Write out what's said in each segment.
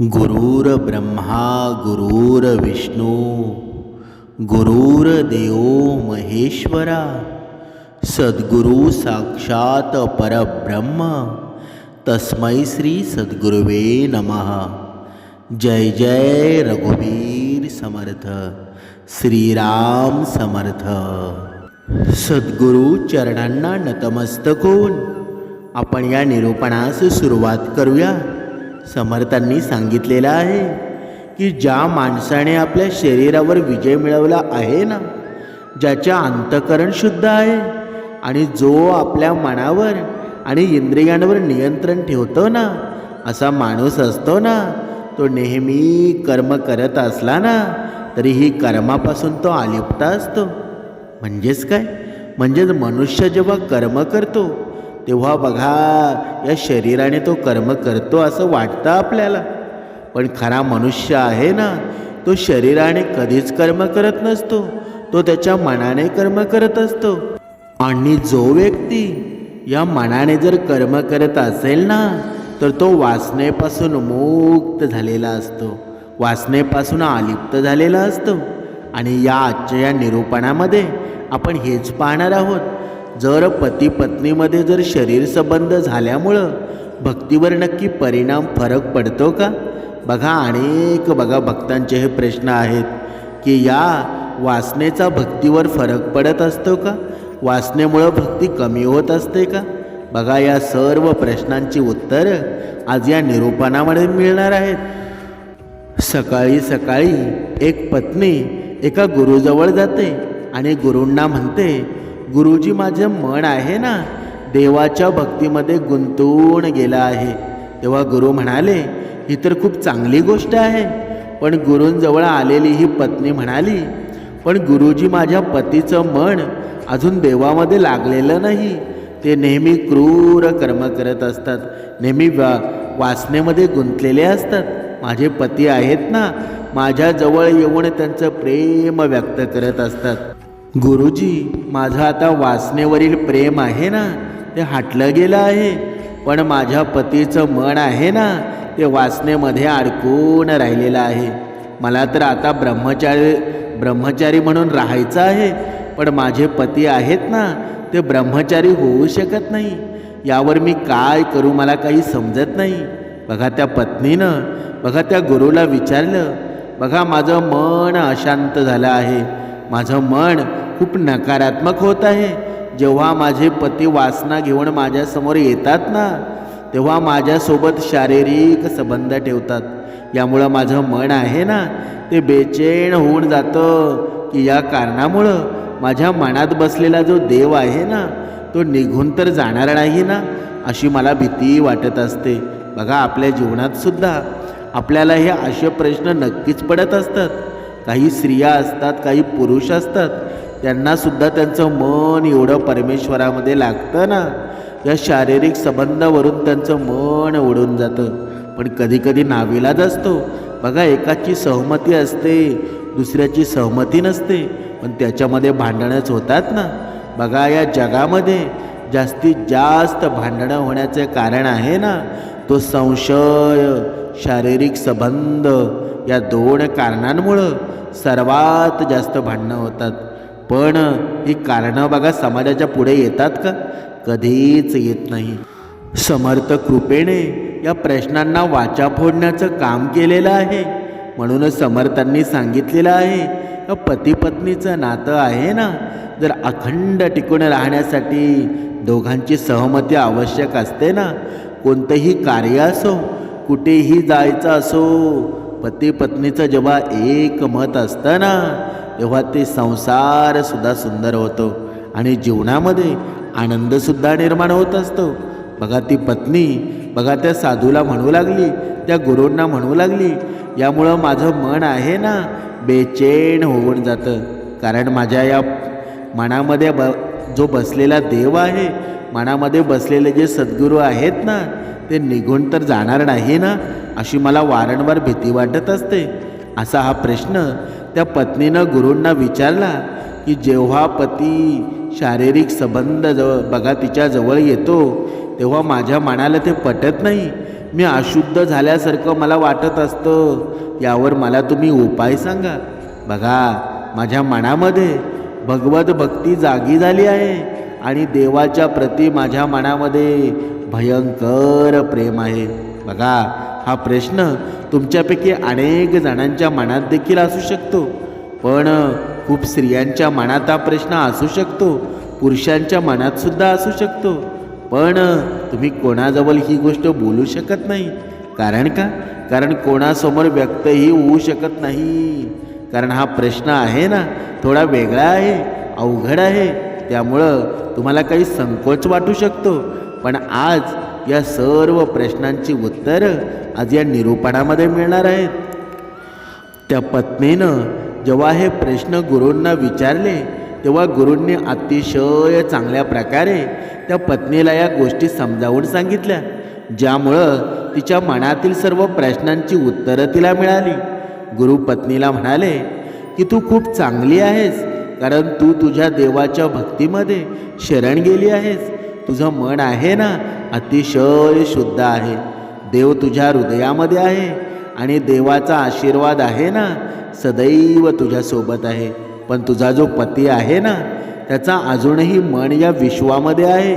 गुरुर्ब्रह्मा गुरुर्विष्णू गुरुर्देव महेश्वरा, सद्गुरु साक्षात परब्रह्म, तस्मै श्री सद्गुरुवे नमः। जय जय रघुवीर समर्थ, श्रीराम समर्थ। सद्गुरु चरणांना नतमस्तक होऊन आपण या निरूपणास सुरुवात करूया। समर्थांनी सांगितलेलं आहे की ज्या माणसाने आपल्या शरीरावर विजय मिळवला आहे ना ज्याच्या अंतकरण शुद्ध आहे आणि जो आपल्या मनावर आणि इंद्रियांवर नियंत्रण ठेवतो ना असा माणूस असतो ना तो नेहमी कर्म करत असला ना तरीही कर्मापासून तो अलिप्त असतो. म्हणजेच काय? म्हणजेच मनुष्य जेव्हा कर्म करतो तेव्हा बघा या शरीराने तो कर्म करतो असं वाटतं आपल्याला. पण खरा मनुष्य आहे ना तो शरीराने कधीच कर्म करत नसतो. तो त्याच्या मनाने कर्म करत असतो. आणि जो व्यक्ती या मनाने जर कर्म करत असेल ना तर तो वासनेपासून मुक्त झालेला असतो. वासनेपासून अलिप्त झालेला असतो. आणि या आजच्या या निरूपणामध्ये आपण हेच पाहणार आहोत. जर पती पत्नीमध्ये जर शरीर संबंध झाल्यामुळं भक्तीवर नक्की परिणाम फरक पडतो का? बघा अनेक बघा भक्तांचे हे प्रश्न आहेत की या वासनेचा भक्तीवर फरक पडत असतो का? वासनेमुळं भक्ती कमी होत असते का? बघा या सर्व प्रश्नांची उत्तरं आज या निरूपणामध्ये मिळणार आहेत. सकाळी सकाळी एक पत्नी एका गुरुजवळ जाते आणि गुरूंना म्हणते गुरुजी माझं मन आहे ना देवाच्या भक्तीमध्ये गुंतून गेलं आहे. तेव्हा गुरु म्हणाले ही तर खूप चांगली गोष्ट आहे. पण गुरूंजवळ आलेली ही पत्नी म्हणाली पण गुरुजी माझ्या पतीचं मन अजून देवामध्ये लागलेलं नाही. ते नेहमी क्रूर कर्म करत असतात नेहमी वा वासनेमध्ये गुंतलेले असतात. माझे पती आहेत ना माझ्याजवळ येऊन त्यांचं प्रेम व्यक्त करत असतात. गुरुजी माझं आता वासनेवरील प्रेम आहे ना ते हाटलं गेलं आहे. पण माझ्या पतीचं मन आहे ना ते वासनेमध्ये अडकून राहिलेलं आहे. मला तर आता ब्रह्मचारी ब्रह्मचारी म्हणून राहायचं आहे. पण माझे पती आहेत ना ते ब्रह्मचारी होऊ शकत नाही. यावर मी काय करू मला काही समजत नाही. बघा त्या पत्नीनं बघा त्या गुरुला विचारलं. बघा माझं मन अशांत झालं आहे. माझं मन खूप नकारात्मक होत आहे. जेव्हा माझे पती वासना घेऊन माझ्यासमोर येतात ना तेव्हा माझ्यासोबत शारीरिक संबंध ठेवतात. यामुळं माझं मन आहे ना ते बेचैन होऊन जातं की या कारणामुळं माझ्या मनात बसलेला जो देव आहे ना तो निघून तर जाणार नाही ना अशी मला भीती वाटत असते. बघा आपल्या जीवनात सुद्धा आपल्याला हे असे प्रश्न नक्कीच पडत असतात. काही स्त्रिया असतात काही पुरुष असतात. त्यांनासुद्धा त्यांचं मन एवढं परमेश्वरामध्ये लागतं ना? या शारीरिक संबंधावरून त्यांचं मन ओढून जातं. पण कधीकधी नाविलाज असतो. बघा एकाची सहमती असते दुसऱ्याची सहमती नसते. पण त्याच्यामध्ये भांडणच होतात ना? बघा या जगामध्ये जास्तीत जास्त भांडणं होण्याचे कारण आहे ना? तो संशय शारीरिक संबंध या दोन कारणांमुळं सर्वात जास्त भांडणं होतात. पण ही कारणं बघा समाजाच्या पुढे येतात का? कधीच येत नाही. समर्थ कृपेने या प्रश्नांना वाचा फोडण्याचं काम केलेलं आहे. म्हणूनच समर्थांनी सांगितलेलं आहे या नातं आहे ना? जर अखंड टिकून राहण्यासाठी दोघांची सहमती आवश्यक असते ना? कोणतंही कार्य असो कुठेही जायचं असो पती पत्नीचं जेव्हा एक मत असतं ना तेव्हा ते संसारसुद्धा सुंदर होतो. आणि जीवनामध्ये आनंदसुद्धा निर्माण होत असतो. बघा ती पत्नी बघा त्या साधूला म्हणू लागली त्या गुरूंना म्हणू लागली यामुळं माझं मन आहे ना बेचैन होऊन जातं. कारण माझ्या या मनामध्ये ब जो बसलेला देव आहे मनामध्ये बसलेले जे सद्गुरू आहेत ना ते निघून तर जाणार नाही ना अशी मला वारंवार भीती वाटत असते. असा हा प्रश्न त्या पत्नीनं गुरूंना विचारला की जेव्हा पती शारीरिक संबंध जवळ बघा तिच्या जवळ येतो तेव्हा माझ्या मनाला ते पटत नाही. मी अशुद्ध झाल्यासारखं मला वाटत असतं. यावर मला तुम्ही उपाय सांगा. बघा माझ्या मनामध्ये भगवत भक्ती जागी झाली आहे आणि देवाच्या प्रती माझ्या मनामध्ये भयंकर प्रेम आहे. बघा हा प्रश्न तुमच्यापैकी अनेक जणांच्या मनात देखील असू शकतो. पण खूप स्त्रियांच्या मनात हा प्रश्न असू शकतो. पुरुषांच्या मनात सुद्धा असू शकतो. पण तुम्ही कोणाजवळ ही गोष्ट बोलू शकत नाही. कारण का? कारण कोणासमोर व्यक्तही होऊ शकत नाही. कारण हा प्रश्न आहे ना थोडा वेगळा आहे अवघड आहे. त्यामुळं तुम्हाला काही संकोच वाटू शकतो. पण आज या सर्व प्रश्नांची उत्तरं आज या निरूपणामध्ये मिळणार आहेत. त्या पत्नीनं जेव्हा हे प्रश्न गुरूंना विचारले तेव्हा गुरूंनी अतिशय चांगल्या प्रकारे त्या पत्नीला या गोष्टी समजावून सांगितल्या ज्यामुळं तिच्या मनातील सर्व प्रश्नांची उत्तरं तिला मिळाली. गुरु पत्नीला म्हणाले की तू खूप चांगली आहेस कारण तू तुझ्या देवाच्या भक्तीमध्ये शरण गेली आहेस. तुझं मन आहे ना अतिशय शुद्ध आहे. देव तुझ्या हृदयामध्ये आहे आणि देवाचा आशीर्वाद आहे ना? सदैव तुझ्यासोबत आहे. पण तुझा जो पती आहे ना त्याचा अजूनही मन या विश्वामध्ये आहे.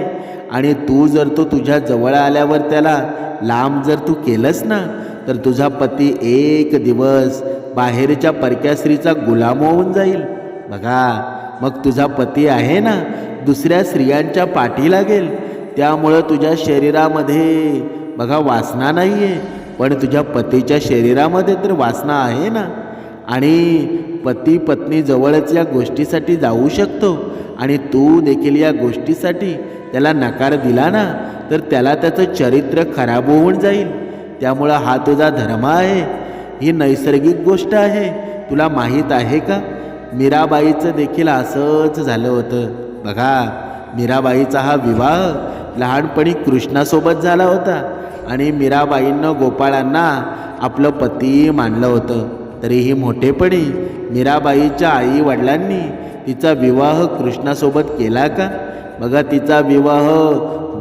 आणि तू जर तो तुझ्या जवळ आल्यावर त्याला लांब जर तू केलंस ना तर तुझा पती एक दिवस बाहेरच्या परक्या स्त्रीचा गुलाम होऊन जाईल. बघा मग तुझा पती आहे ना दुसऱ्या स्त्रियांच्या पाठी लागेल. त्यामुळं तुझ्या शरीरामध्ये बघा वासना नाही आहे पण तुझ्या पतीच्या शरीरामध्ये तर वासना आहे ना? आणि पती पत्नी जवळच या गोष्टीसाठी जाऊ शकतो. आणि तू देखील या गोष्टीसाठी त्याला नकार दिला ना तर त्याला त्याचं चरित्र खराब होऊन जाईल. त्यामुळं हा तुझा धर्म आहे. ही नैसर्गिक गोष्ट आहे. तुला माहीत आहे का? मीराबाईचं देखील असंच झालं होतं. बघा मीराबाईचा हा विवाह लहानपणी कृष्णासोबत झाला होता आणि मीराबाईंनं गोपाळांना आपलं पती मानलं होतं. तरीही मोठेपणी मीराबाईच्या आई वडिलांनी तिचा विवाह कृष्णासोबत केला का? बघा तिचा विवाह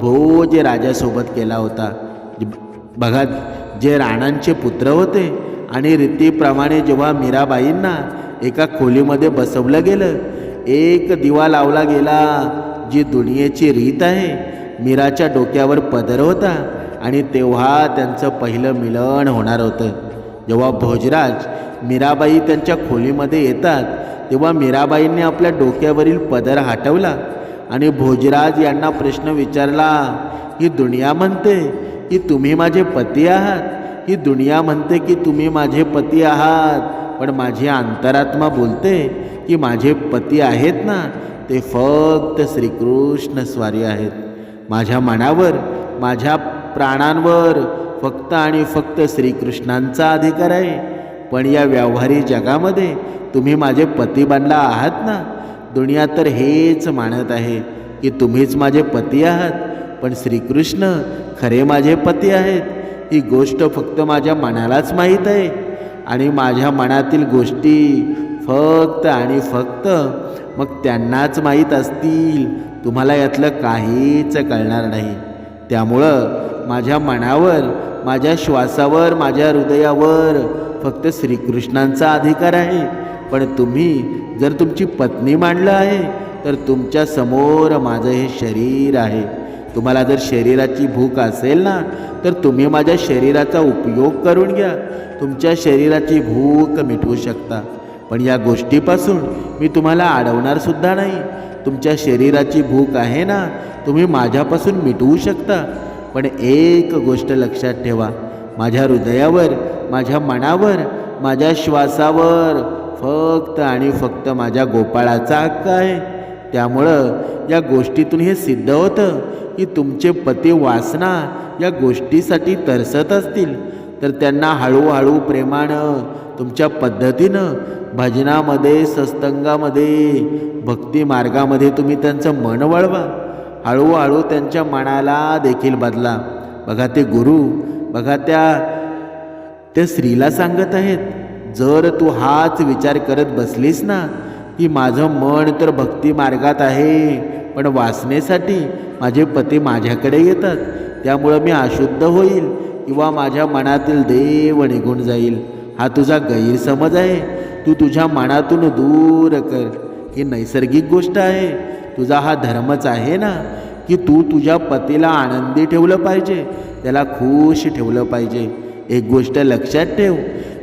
भोज राजासोबत केला होता. बघा जे राणांचे पुत्र होते आणि रीतीप्रमाणे जेव्हा मीराबाईंना एका खोलीमध्ये बसवलं गेलं एक दिवा लावला गेला जी दुनियेची रीत आहे मीराच्या डोक्यावर पदर होता आणि तेव्हा त्यांचं पहिलं मिलन होणार होतं. जेव्हा भोजराज मीराबाई त्यांच्या खोलीमध्ये येतात तेव्हा मीराबाईंनी आपल्या डोक्यावरील पदर हटवला आणि भोजराज यांना प्रश्न विचारला ही दुनिया म्हणते की तुम्ही माझे पती आहात? ही दुनिया म्हणते की तुम्ही माझे पती आहात? पण माझी अंतरात्मा बोलते की माझे पती आहेत ना ते फक्त श्रीकृष्ण स्वारी आहेत. माझ्या मनावर माझ्या प्राणांवर फक्त आणि फक्त श्रीकृष्णांचा अधिकार आहे. पण या व्यवहारी जगामध्ये तुम्ही माझे पती बनला आहात ना? दुनिया तर हेच मानत आहे की तुम्हीच माझे पती आहात. पण श्रीकृष्ण खरे माझे पती आहेत. ही गोष्ट फक्त माझ्या मनालाच माहीत आहे. आणि माझ्या मनातील गोष्टी फक्त आणि फक्त मग त्यांनाच माहीत असतील तुम्हाला यातलं काहीच कळणार नाही. त्यामुळं माझ्या मनावर माझ्या श्वासावर माझ्या हृदयावर फक्त श्रीकृष्णांचा अधिकार आहे. पण तुम्ही जर तुमची पत्नी मांडलं आहे तर तुमच्यासमोर माझं हे शरीर आहे. तुम्हाला जर शरीराची भूक असेल ना तर तुम्ही माझ्या शरीराचा उपयोग करून घ्या. तुमच्या शरीराची भूक मिटवू शकता. पण या गोष्टीपासून मी तुम्हाला अडवणार सुद्धा नाही. तुमच्या शरीराची भूक आहे ना तुम्ही माझ्यापासून मिटवू शकता. पण एक गोष्ट लक्षात ठेवा माझ्या हृदयावर माझ्या मनावर माझ्या श्वासावर फक्त आणि फक्त माझ्या गोपाळाचा हक्क आहे. त्यामुळं या गोष्टीतून हे सिद्ध होतं की तुमचे पती वासना या गोष्टीसाठी तरसत असतील तर त्यांना हळूहळू प्रेमानं तुमच्या पद्धतीनं भजनामध्ये सत्संगामध्ये भक्ती मार्गामध्ये तुम्ही त्यांचं मन वळवा. हळूहळू त्यांच्या मनाला देखील बदला. बघा ते गुरु बघा त्या त्या स्त्रीला सांगत आहेत जर तू हाच विचार करत बसलीस ना की माझं मन तर भक्ती मार्गात आहे पण वाचण्यासाठी माझे पती माझ्याकडे येतात त्यामुळं मी अशुद्ध होईल किंवा माझ्या मनातील देव निघून जाईल. हा तुझा गैरसमज आहे. तू तुझ्या मनातून दूर कर. ही नैसर्गिक गोष्ट आहे. तुझा हा धर्मच आहे ना की तू तुझ्या पतीला आनंदी ठेवलं पाहिजे. त्याला खुश ठेवलं पाहिजे. एक गोष्ट लक्षात ठेव.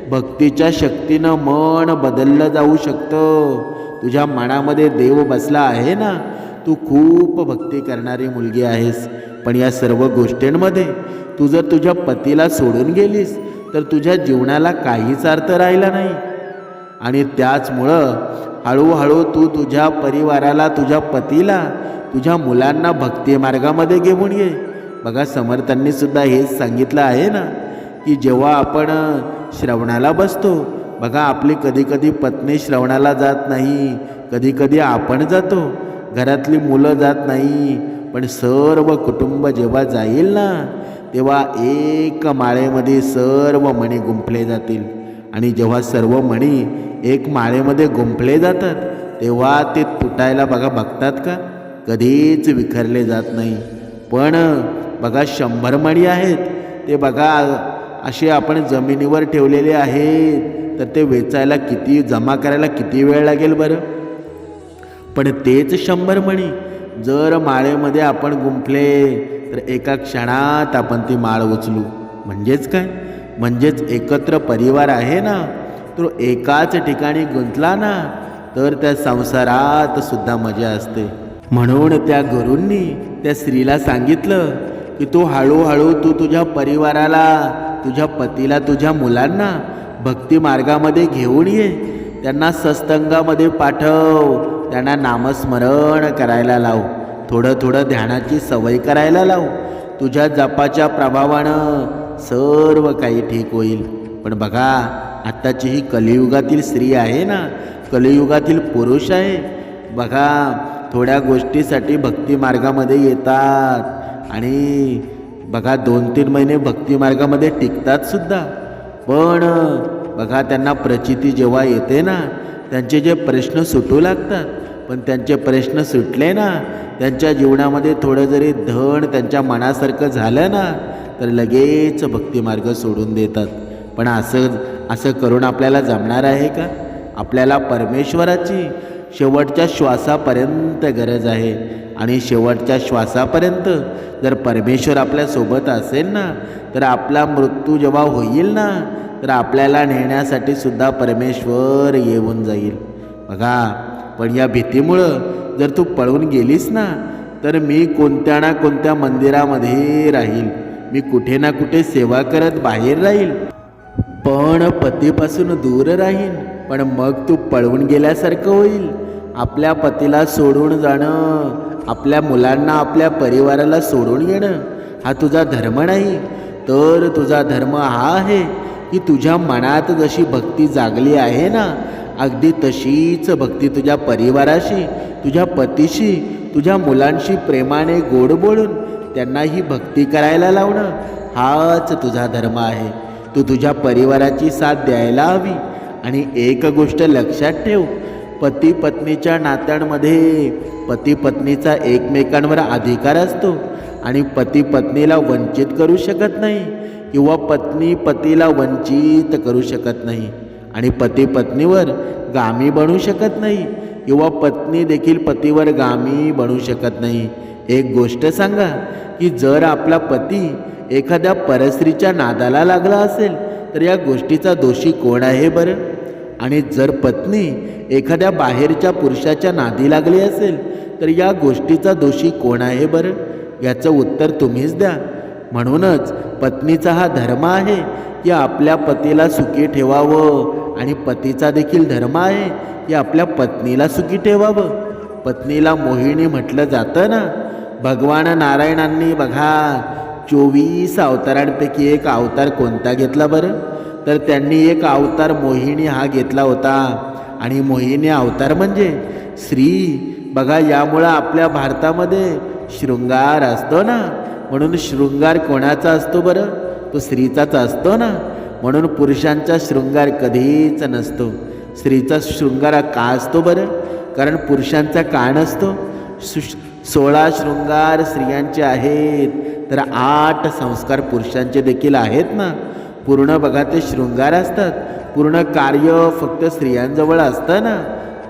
भक्तीच्या शक्तीनं मन बदललं जाऊ शकतं. तुझ्या मनामध्ये देव बसला आहे ना तू खूप भक्ती करणारी मुलगी आहेस. पण या सर्व गोष्टींमध्ये तू जर तुझ्या पतीला सोडून गेलीस तर तुझ्या जीवनाला काहीच अर्थ राहिला नाही. आणि त्याचमुळं हळूहळू तू तुझ्या परिवाराला तुझ्या पतीला तुझ्या मुलांना भक्ती मार्गामध्ये घेऊन ये. बघा समर्थांनी सुद्धा हेच सांगितलं आहे ना की जेव्हा आपण श्रवणाला बसतो बघा आपली कधी कधी पत्नी श्रवणाला जात नाही कधी कधी आपण जातो घरातली मुलं जात नाही पण सर्व कुटुंब जेव्हा जाईल ना तेव्हा एक माळेमध्ये सर्व मणी गुंफले जातील. आणि जेव्हा सर्व मणी एक माळेमध्ये गुंफले जातात तेव्हा ते तुटायला बघा बघतात का? कधीच विखरले जात नाही. पण बघा शंभर मणी आहेत ते बघा असे आपण जमिनीवर ठेवलेले आहेत तर ते वेचायला किती जमा करायला किती वेळ लागेल बरं? पण तेच शंभर मणी जर माळेमध्ये आपण गुंफले तर एका क्षणात आपण ती माळ उचलू. म्हणजेच काय? म्हणजेच एकत्र परिवार आहे ना? तो एकाच ठिकाणी गुंतला ना तर त्या संसारात सुद्धा मजा असते. म्हणून त्या गुरूंनी त्या स्त्रीला सांगितलं की तू हळूहळू तू तुझ्या परिवाराला तुझ्या पतीला तुझ्या मुलांना भक्ती मार्गामध्ये घेऊन ये. त्यांना सत्संगामध्ये पाठव. त्यांना नामस्मरण करायला लाव. थोडं थोडं ध्यानाची सवय करायला लाव. तुझ्या जपाच्या प्रभावानं सर्व काही ठीक होईल. पण बघा आत्ताची ही कलियुगातील स्त्री आहे ना? कलियुगातील पुरुष आहे. बघा थोड्या गोष्टीसाठी भक्तिमार्गामध्ये येतात. आणि बघा दोन तीन महिने भक्तिमार्गामध्ये टिकतात सुद्धा. पण बघा त्यांना प्रचिती जेव्हा येते ना त्यांचे जे प्रश्न सुटू लागतात पण त्यांचे प्रश्न सुटले ना त्यांच्या जीवनामध्ये थोडं जरी धन त्यांच्या मनासारखं झालं ना तर लगेच भक्तिमार्ग सोडून देतात. पण असं असं करून आपल्याला जमणार आहे का? आपल्याला परमेश्वराची शेवटच्या श्वासापर्यंत गरज आहे. आणि शेवटच्या श्वासापर्यंत जर परमेश्वर आपल्यासोबत असेल ना तर आपला मृत्यू जेव्हा होईल ना तर आपल्याला नेण्यासाठी सुद्धा परमेश्वर येऊन जाईल. बघा पण या भीतीमुळं जर तू पळून गेलीस ना तर मी कोणत्या ना कोणत्या मंदिरामध्ये राहील. मी कुठे ना कुठे सेवा करत बाहेर राहील. पण पतीपासून दूर राहीन. पण मग तू पळवून गेल्यासारखं होईल. आपल्या पतीला सोडून जाणं आपल्या मुलांना आपल्या परिवाराला सोडून येणं हा तुझा धर्म नाही. तर तुझा धर्म हा आहे की तुझ्या मनात जशी भक्ती जागली आहे ना अगदी तशीच भक्ती तुझ्या परिवाराशी तुझ्या पतीशी तुझ्या मुलांशी प्रेमाने गोड बोलून त्यांना ही भक्ती करायला लावणं हाच तुझा धर्म आहे. तू तुझ्या परिवाराची साथ द्यायला हवी. आणि एक गोष्ट लक्षात ठेव पती पत्नीच्या नात्यांमध्ये पती पत्नीचा एकमेकांवर अधिकार असतो आणि पती पत्नीला वंचित करू शकत नाही किंवा पत्नी पतीला वंचित करू शकत नाही आणि पती पत्नीवर गामी बनू शकत नाही किंवा पत्नी देखील पतीवर गामी बनू शकत नाही. एक गोष्ट सांगा की जर आपला पती एखाद्या परस्त्रीच्या नादाला लागला असेल तर या गोष्टीचा दोषी कोण आहे बरं? आणि जर पत्नी एखाद्या बाहेरच्या पुरुषाच्या नादी लागली असेल तर या गोष्टीचा दोषी कोण आहे बरं? याचं उत्तर तुम्हीच द्या. म्हणूनच पत्नीचा हा धर्म आहे की आपल्या पतीला सुखी ठेवावं आणि पतीचा देखील धर्म आहे की आपल्या पत्नीला सुखी ठेवावं. पत्नीला मोहिनी म्हटलं जातं ना भगवान नारायणांनी बघा चोवीस अवतारांपैकी एक अवतार कोणता घेतला बरं? तर त्यांनी एक अवतार मोहिनी हा घेतला होता. आणि मोहिनी अवतार म्हणजे स्त्री. बघा यामुळं आपल्या भारतामध्ये शृंगार असतो ना? म्हणून शृंगार कोणाचा असतो बरं? तो स्त्रीचाच असतो ना? म्हणून पुरुषांचा शृंगार कधीच नसतो. स्त्रीचा शृंगार का असतो बरं? कारण पुरुषांचा का नसतो? सु सोळा शृंगार स्त्रियांचे आहेत. तर आठ संस्कार पुरुषांचे देखील आहेत ना? पूर्ण बघा ते शृंगार असतात. पूर्ण कार्य फक्त स्त्रियांजवळ असतं ना?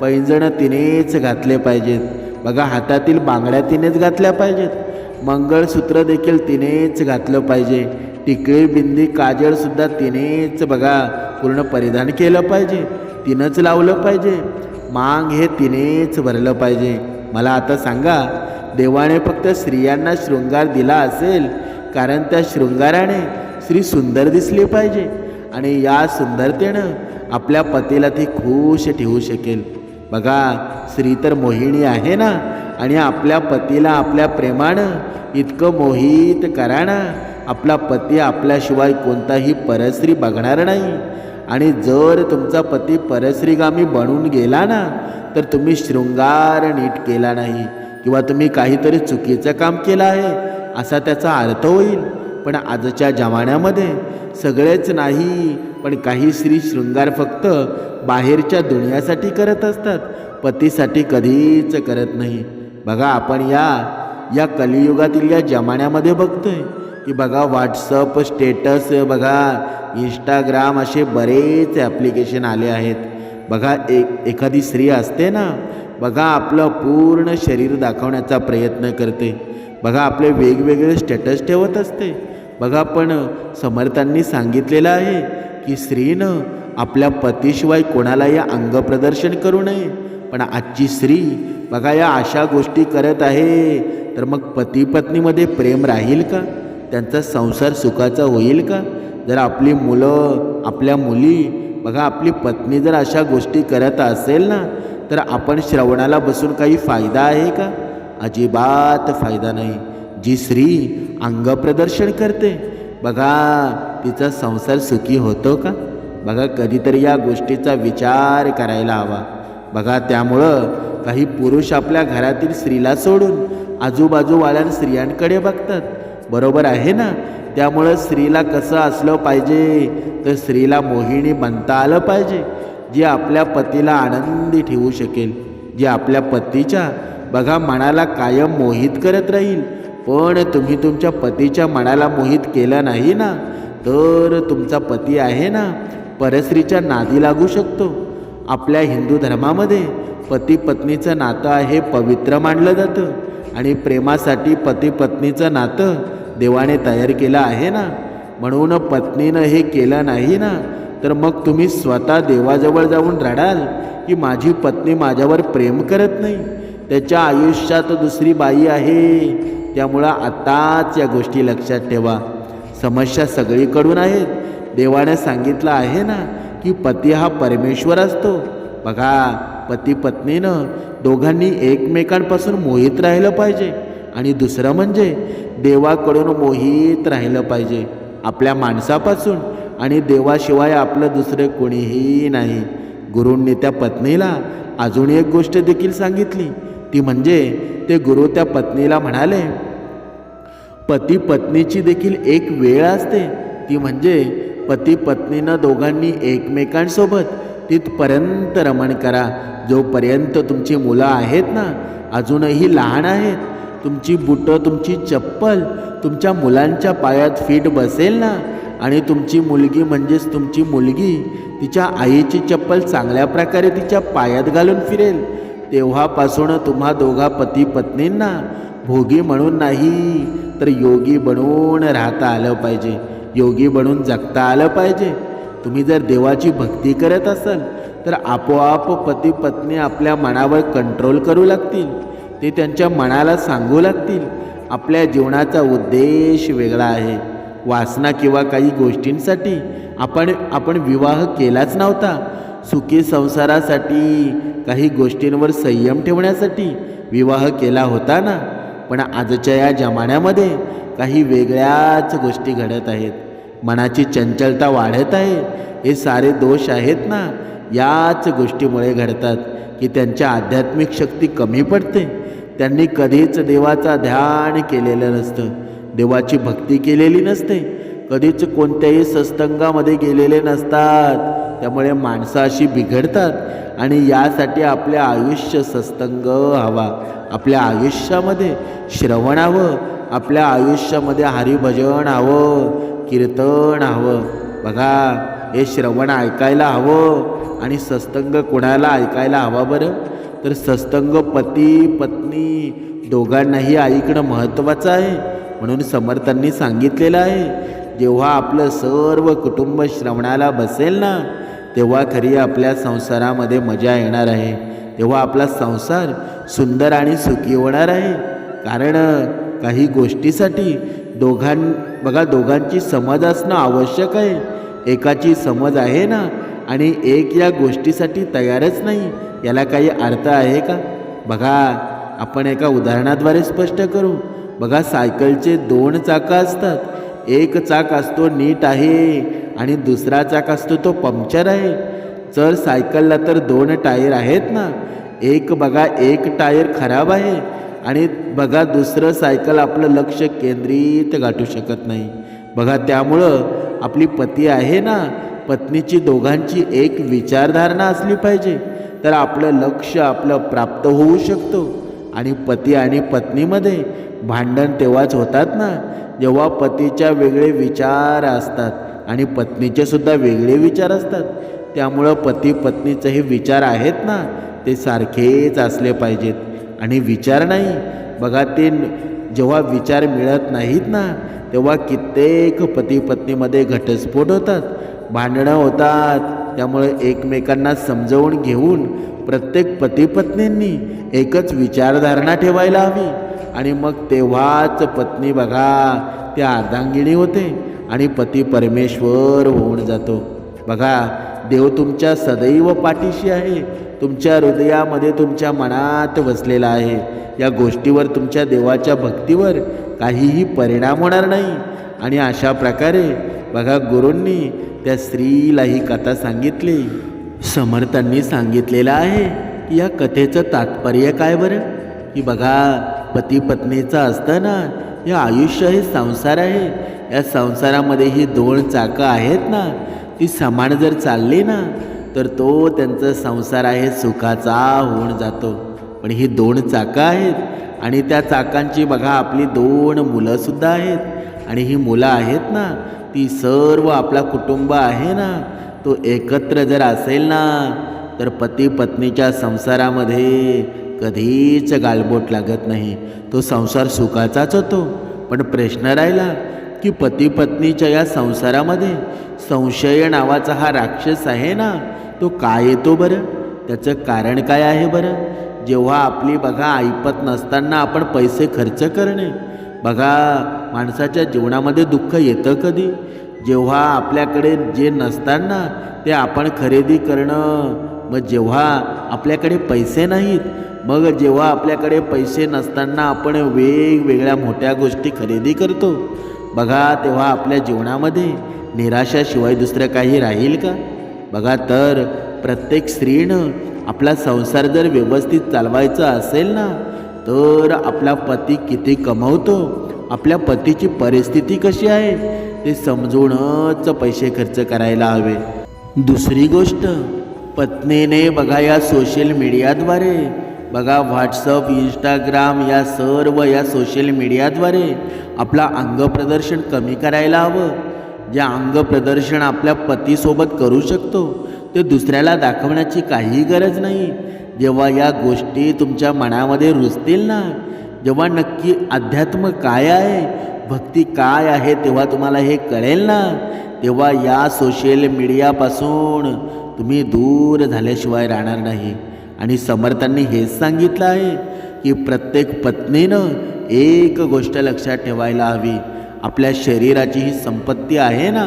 पैंजणं तिनेच घातले पाहिजेत. बघा हातातील बांगड्या तिनेच घातल्या पाहिजेत. मंगळसूत्र देखील तिनेच घातलं पाहिजे. टिकळी बिंदी काजळसुद्धा तिनेच बघा पूर्ण परिधान केलं पाहिजे. तिनंच लावलं पाहिजे. मांग हे तिनेच भरलं पाहिजे. मला आता सांगा देवाने फक्त स्त्रियांना शृंगार दिला असेल कारण त्या शृंगाराने स्त्री सुंदर दिसली पाहिजे. आणि या सुंदरतेनं आपल्या पतीला ती खुश ठेवू शकेल. बघा स्त्री तर मोहिनी आहे ना? आणि आपल्या पतीला आपल्या प्रेमानं इतकं मोहित करा ना आपला पती आपल्याशिवाय कोणताही परस्त्री बघणार नाही. आणि जर तुमचा पती परस्त्रीगामी बनून गेला ना तर तुम्ही शृंगार नीट केला नाही. किंवा तुम्ही काहीतरी चुकीचं काम केलं आहे असा त्याचा अर्थ होईल. पण आजच्या जमान्यामध्ये सगळेच नाही पण काही स्त्री शृंगार फक्त बाहेरच्या दुनियासाठी करत असतात. पतीसाठी कधीच करत नाही. बघा आपण या या कलियुगातील या जमान्यामध्ये बघतोय की बघा व्हॉट्सअप स्टेटस बघा इंस्टाग्राम असे बरेच ॲप्लिकेशन आले आहेत. बघा एक एखादी स्त्री असते ना बघा आपलं पूर्ण शरीर दाखवण्याचा प्रयत्न करते. बघा आपले वेगवेगळे स्टेटस ठेवत असते. बघा पण समर्थांनी सांगितलेलं आहे की स्त्रीनं आपल्या पतीशिवाय कोणाला या अंगप्रदर्शन करू नये. पण आजची स्त्री बघा या अशा गोष्टी करत आहे. तर मग पती पत्नीमध्ये प्रेम राहील का? त्यांचा संसार सुखाचा होईल का? जर आपली मुलं आपल्या मुली बघा आपली पत्नी जर अशा गोष्टी करत असेल ना तर आपण श्रवणाला बसून काही फायदा आहे का? अजिबात फायदा नाही. जी स्त्री अंगप्रदर्शन करते. बघा तिचा संसार सुखी होतो का? बघा कधीतरी या गोष्टीचा विचार करायला हवा. बघा त्यामुळं काही पुरुष आपल्या घरातील स्त्रीला सोडून आजूबाजूवाल्या स्त्रियांकडे बघतात. बरोबर आहे ना? त्यामुळं स्त्रीला कसं असलं पाहिजे तर स्त्रीला मोहिनी बनता आलं पाहिजे जी आपल्या पतीला आनंदी ठेवू शकेल. जी आपल्या पतीच्या बघा मनाला कायम मोहित करत राहील. पण तुम्ही तुमच्या पतीच्या मनाला मोहित केलं नाही ना तर तुमचा पती आहे ना परस्त्रीच्या नादी लागू शकतो. आपल्या हिंदू धर्मामध्ये पती पत्नीचं नातं आहे पवित्र मानलं जातं. आणि प्रेमासाठी पती पत्नीचं नातं देवाने तयार केलं आहे ना. म्हणून पत्नीनं हे केलं नाही ना तर मग तुम्ही स्वतः देवाजवळ जाऊन रडाल की माझी पत्नी माझ्यावर प्रेम करत नाही. त्याच्या आयुष्यात दुसरी बाई आहे. त्यामुळं आताच या गोष्टी लक्षात ठेवा. समस्या सगळीकडून आहेत. देवाने सांगितलं आहे ना की पती हा परमेश्वर असतो. बघा पती पत्नीनं दोघांनी एकमेकांपासून मोहित राहिलं पाहिजे. आणि दुसरं म्हणजे देवाकडून मोहित राहिलं पाहिजे. आपल्या माणसापासून आणि देवाशिवाय आपलं दुसरं कोणीही नाही. गुरूंनी त्या पत्नीला अजून एक गोष्ट देखील सांगितली ती म्हणजे ते गुरु त्या पत्नीला म्हणाले पती पत्नीची देखील एक वेळ असते. ती म्हणजे पती पत्नीनं दोघांनी एकमेकांसोबत तिथपर्यंत रमण करा. जोपर्यंत तुमची मुलं आहेत ना अजूनही लहान आहेत तुमची बुटं तुमची चप्पल तुमच्या मुलांच्या पायात फिट बसेल ना आणि तुमची मुलगी म्हणजेच तुमची मुलगी तिच्या आईची चप्पल चांगल्या प्रकारे तिच्या पायात घालून फिरेल तेव्हापासून तुम्हा दोघा पती पत्नींना भोगी म्हणून नाही तर योगी बनून राहता आलं पाहिजे. योगी बनून जगता आलं पाहिजे. तुम्ही जर देवाची भक्ती करत असाल तर आपोआप पती पत्नी आपल्या मनावर कंट्रोल करू लागतील. ते त्यांच्या मनाला सांगू लागतील. आपल्या जीवनाचा उद्देश वेगळा आहे. वासना किंवा काही गोष्टींसाठी आपण आपण विवाह केलाच नव्हता. सुखी संसारासाठी काही गोष्टींवर संयम ठेवण्यासाठी विवाह केला होता ना? पण आजच्या या जमान्यामध्ये काही वेगळ्याच गोष्टी घडत आहेत. मनाची चंचलता वाढत आहे. हे सारे दोष आहेत ना? याच गोष्टीमुळे घडतात की त्यांच्या आध्यात्मिक शक्ती कमी पडते. त्यांनी कधीच देवाचा ध्यान केलेलं नसतं. देवाची भक्ती केलेली नसते. कधीच कोणत्याही सत्संगामध्ये गेलेले नसतात. त्यामुळे माणसं अशी बिघडतात आणि यासाठी आपले आयुष्य सत्संग हवा आपल्या आयुष्यामध्ये श्रवण हवं. आपल्या आयुष्यामध्ये हरिभजन हवं. कीर्तन हवं. बघा हे श्रवण ऐकायला हवं आणि सत्संग कोणाला ऐकायला हवा बरं? तर सत्संग पती पत्नी दोघांनाही ऐकणं महत्त्वाचं आहे. म्हणून समर्थांनी सांगितलेलं आहे जेव्हा आपलं सर्व कुटुंब श्रवणाला बसेल ना तेव्हा खरी आपल्या संसारामध्ये मजा येणार आहे. तेव्हा आपला संसार सुंदर आणि सुखी होणार आहे. कारण काही गोष्टीसाठी दोघां बघा दोघांची समज असणं आवश्यक आहे. एकाची समज आहे ना आणि एक या गोष्टीसाठी तयारच नाही याला काही अर्थ आहे का? बघा आपण एका उदाहरणाद्वारे स्पष्ट करू. बघा सायकलचे दोन चाकं असतात. एक चाक असतो नीट आहे आणि दुसरा चाक असतो तो पंक्चर आहे. जर सायकलला तर दोन टायर आहेत ना? एक बघा एक टायर खराब आहे आणि बघा दुसरं सायकल आपलं लक्ष केंद्रित गाठू शकत नाही. बघा त्यामुळं आपली पती आहे ना? पत्नीची दोघांची एक विचारधारणा असली पाहिजे. तर आपलं लक्ष आपलं प्राप्त होऊ शकतो. आणि पती आणि पत्नीमध्ये भांडण तेव्हाच होतात ना जेव्हा पतीच्या वेगळे विचार असतात आणि पत्नीचे सुद्धा वेगळे विचार असतात. त्यामुळं पती पत्नीचे हे विचार आहेत ना ते सारखेच असले पाहिजेत. आणि विचार नाही. बघा ते जेव्हा विचार मिळत नाहीत ना तेव्हा कित्येक पती पत्नीमध्ये घटस्फोट होतात. भांडणं होतात. त्यामुळे एकमेकांना समजवून घेऊन प्रत्येक पती पत्नींनी एकच विचारधारणा ठेवायला हवी. आणि मग तेव्हाच पत्नी बघा त्या अर्धांगिणी होते आणि पती परमेश्वर होऊन जातो. बघा देव तुमच्या सदैव पाठीशी आहे तुमच्या हृदयामध्ये तुमच्या मनात बसलेला आहे. या गोष्टीवर तुमच्या देवाच्या भक्तीवर काहीही परिणाम होणार नाही. आणि अशा प्रकारे बघा गुरूंनी त्या स्त्रीला ही कथा सांगितली. समर्थांनी सांगितलेलं आहे की या कथेचं तात्पर्य काय बरं? की बघा पती पत्नीचा असतं ना हे आयुष्य हे संसार आहे. या संसारामध्ये ही दोन चाकं आहेत ना ती समान जर चालली ना तर तो त्यांचा संसार आहे सुखाचा होऊन जातो. पण ही दोन चाकं आहेत आणि त्या चाकांची बघा आपली दोन मुलंसुद्धा आहेत. आणि ही मुलं आहेत ना ती सर्व आपला कुटुंब आहे ना तो एकत्र जर असेल ना तर पती पत्नीच्या संसारामध्ये कधीच गालबोट लागत नाही. तो संसार सुखाचाच होतो. पण प्रश्न राहिला की पती पत्नीच्या या संसारामध्ये संशय नावाचा हा राक्षस आहे ना? तो काय येतो बरं? त्याचं कारण काय आहे बरं? जेव्हा आपली बघा ऐपत नसताना आपण पैसे खर्च करणे. बघा माणसाच्या जीवनामध्ये दुःख येतं कधी? जेव्हा आपल्याकडे जे नसताना ते आपण खरेदी करणं. मग जेव्हा आपल्याकडे पैसे नाहीत मग जेव्हा आपल्याकडे पैसे नसताना आपण वेगवेगळ्या मोठ्या गोष्टी खरेदी करतो. बघा तेव्हा आपल्या जीवनामध्ये निराशाशिवाय दुसरं काही राहील का? बघा तर प्रत्येक स्त्रीनं आपला संसार जर व्यवस्थित चालवायचा असेल ना तर आपला पती किती कमवतो? आपल्या पतीची परिस्थिती कशी आहे? ते समजूनच पैसे खर्च करायला हवे. दुसरी गोष्ट पत्नीने बघा या सोशल मीडियाद्वारे बघा व्हॉट्सअप इंस्टाग्राम या सर्व या सोशल मीडियाद्वारे आपला अंगप्रदर्शन कमी करायला हवं. जे अंगप्रदर्शन आपल्या पतीसोबत करू शकतो ते दुसऱ्याला दाखवण्याची काहीही गरज नाही. जेव्हा या गोष्टी तुमच्या मनामध्ये रुजतील ना जेव्हा नक्की अध्यात्म काय आहे भक्ती काय आहे तेव्हा तुम्हाला हे कळेल ना. तेव्हा या सोशल मीडियापासून तुम्ही दूर झाल्याशिवाय राहणार नाही. आणि समर्थांनी हेच सांगितलं आहे की प्रत्येक पत्नीनं एक गोष्ट लक्षात ठेवायला हवी. आपल्या शरीराची ही संपत्ती आहे ना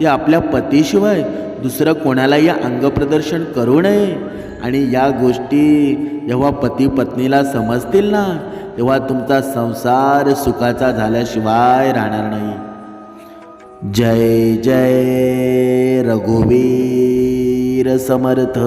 ती आपल्या पतीशिवाय दुसरं कोणालाही अंगप्रदर्शन करू नये. आणि या गोष्टी जेव्हा पती पत्नीला समजतील ना तेव्हा तुमचा संसार सुखाचा झाल्याशिवाय राहणार नाही. जय जय रघुवीर समर्थ.